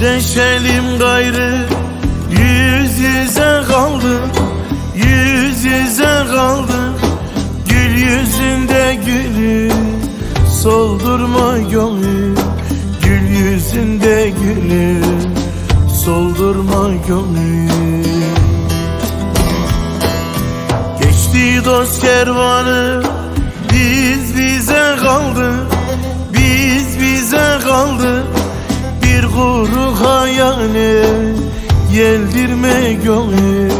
Yüzleşelim gayrı Yüz yüze kaldık Yüz yüze kaldık Gül yüzünde gülü Soldurma gönlü Gül yüzünde gülü Soldurma gönlü Geçti dost kervanı Biz bize kaldı hayale Yeldirme gönlü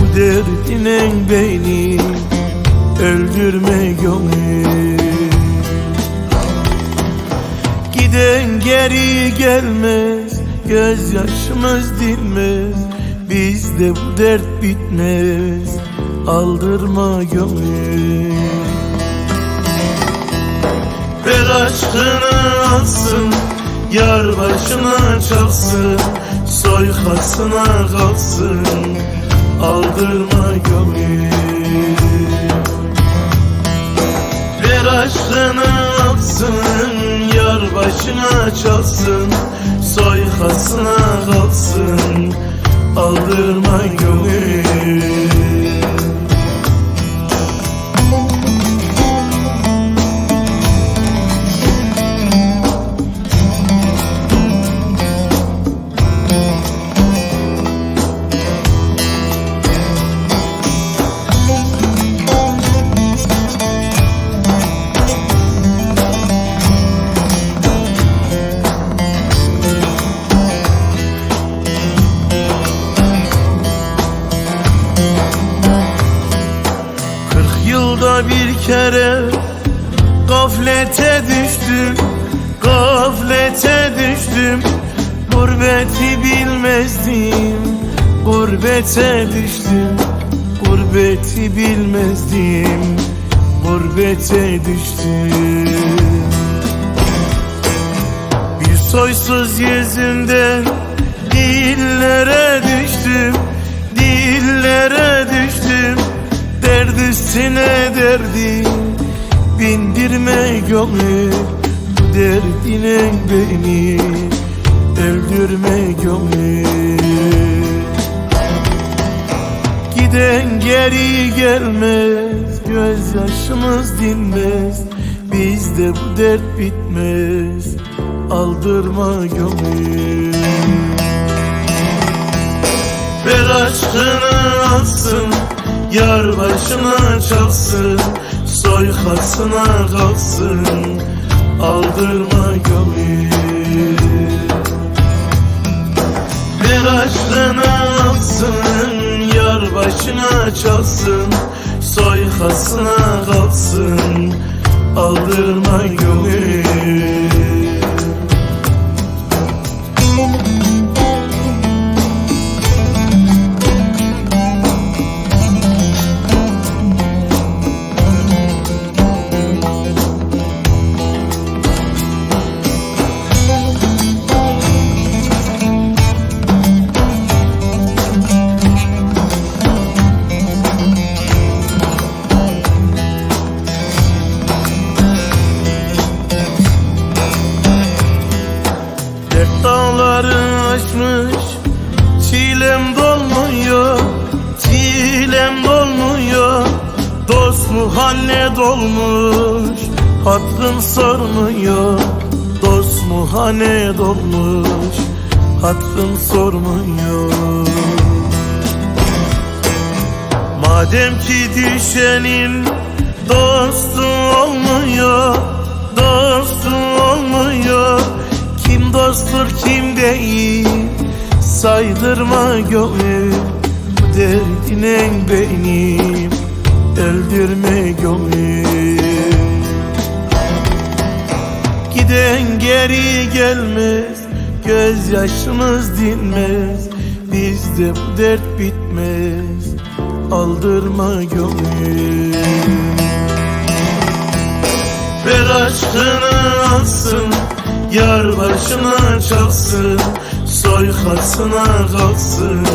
Bu derdine beni Öldürme gönlü Giden geri gelmez Gözyaşımız dinmez. Bizde bu dert bitmez Aldırma gönlü Ver aşkını alsın Yar başına çalsın Soykasına kalsın Aldırma gönlü. Ver aşkını alsın Yar başına çalsın Soykasına kalsın Aldırma gönlü bir kere Gaflete düştüm Gaflete düştüm. Gurbeti bilmezdim Gurbete düştüm. Gurbeti bilmezdim Gurbete düştüm. Bir soysuz yüzünden Dillere düştüm Dillere üstüne derdi Bindirme gönlü derdine beni Öldürme gönlü Giden geri gelmez Gözyaşımız dinmez Bizde bu dert bitmez Aldırma gönlü Ver aşkını alsın Yar başına çalsın Soykasına kalsın Aldırma gönlü. Ver aşkını alsın Yar başına çalsın Soykasına kalsın Aldırma gönlü muhalle dolmuş Hatrın sormuyor Dost muhane dolmuş Hatrın sormuyor Madem ki düşenin dostu olmuyor, dostu olmuyor. Kim dosttur kim değil, saydırma gönlüm. Bu derdine benim, öldürme gönlüm. Giden geri gelmez Gözyaşımız dinmez. Bizde bu dert bitmez Aldırma gönlüm Ver aşkını alsın Yar başına çalsın Soykasına kalsın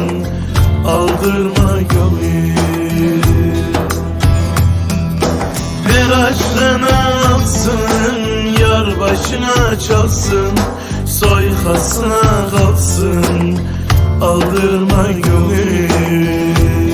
Aldırma gönlüm her aşkını alsın Yar başına çalsın Soykasına kalsın Aldırma gönül.